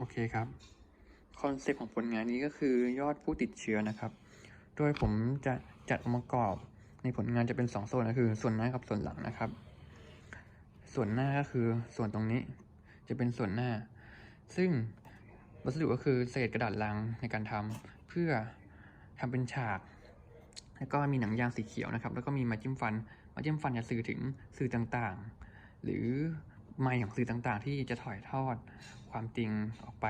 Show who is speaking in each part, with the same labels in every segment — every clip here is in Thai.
Speaker 1: โอเคครับคอนเซ็ปต์ของผลงานนี้ก็คือยอดผู้ติดเชื้อนะครับ โดยผมจะจัดองค์ประกอบในผลงานจะเป็นสองส่วนก็คือ ส่วนหน้ากับส่วนหลังนะครับ ส่วนหน้าก็คือส่วนตรงนี้จะเป็นส่วนหน้า ซึ่งวัสดุก็คือเศษกระดาษลังในการทำเพื่อทำเป็นฉาก แล้วก็มีหนังยางสีเขียวนะครับ แล้วก็มีม้จิ้มฟันม้จิ้มฟันจะสื่อถึงสื่อต่างๆ หรือ ไมค์ของสื่อต่างๆ ที่จะถ่ายทอดความจริงออกไป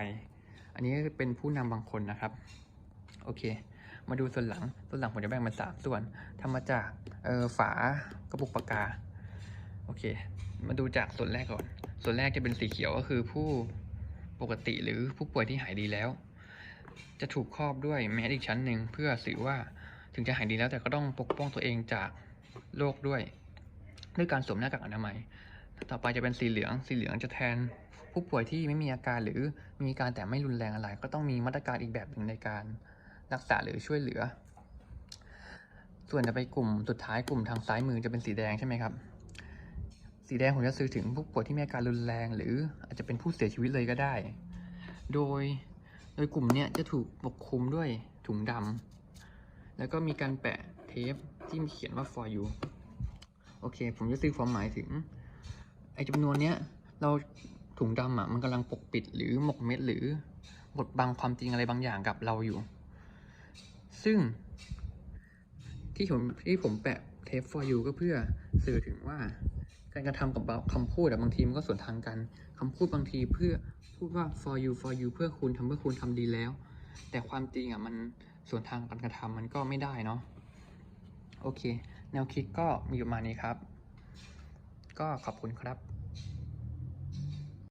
Speaker 1: อันนี้เป็นผู้นำบางคนนะครับ โอเค มาดูส่วนหลัง ส่วนหลังผมจะแบ่งเป็นสามส่วนทำมาจากออฝากระปุกปากกา โอเค มาดูจากส่วนแรกก่อน ส่วนแรกจะเป็นสีเขียวก็คือผู้ปกติหรือผู้ป่วยที่หายดีแล้ว จะถูกครอบด้วยแมสอีกชั้นหนึ่งเพื่อสื่อว่าถึงจะหายดีแล้วแต่ก็ต้องปกป้องตัวเองจากโรคด้วย ด้วยการสวมหน้ากากอนามัย ต่อไปจะเป็นสีเหลือง สีเหลืองจะแทน ผู้ป่วยที่ไม่มีอาการหรือมีอาการแต่ไม่รุนแรงอะไร ก็ต้องมีมาตรการอีกแบบหนึ่งในการรักษาหรือช่วยเหลือ ส่วนจะไปกลุ่มสุดท้ายกลุ่มทางซ้ายมือจะเป็นสีแดงใช่ไหมครับ สีแดงผมจะสื่อถึงผู้ป่วยที่มีอาการรุนแรง หรืออาจจะเป็นผู้เสียชีวิตเลยก็ได้ โดยโดยกลุ่มเนี้ยจะถูกปกคลุมด้วยถุงดำแล้วก็มีการแปะเทปที่มีเขียนว่า for you โอเค ผมจะสื่อความหมายถึง ไอจำนวนเนี้ยเราถุงดำอะมันกำลังปกปิดหรือหมกเม็ดหรือบดบังความจริงอะไรบางอย่างกับเราอยู่ ซึ่ง ที่ผมที่ผมแปะเทป for you ก็เพื่อสื่อถึงว่าการกระทำกับคำพูดอะบางทีมันก็สวนทางกันคำพูดบางทีเพื่อพูดว่า for you for you เพื่อคุณทำเพื่อคุณทำดีแล้ว แต่ความจริงอะมันส่วนทางกับการกระทำมันก็ไม่ได้เนาะโอเค แนวคิดก็มีประมาณนี้ครับ ก็ขอบคุณครับ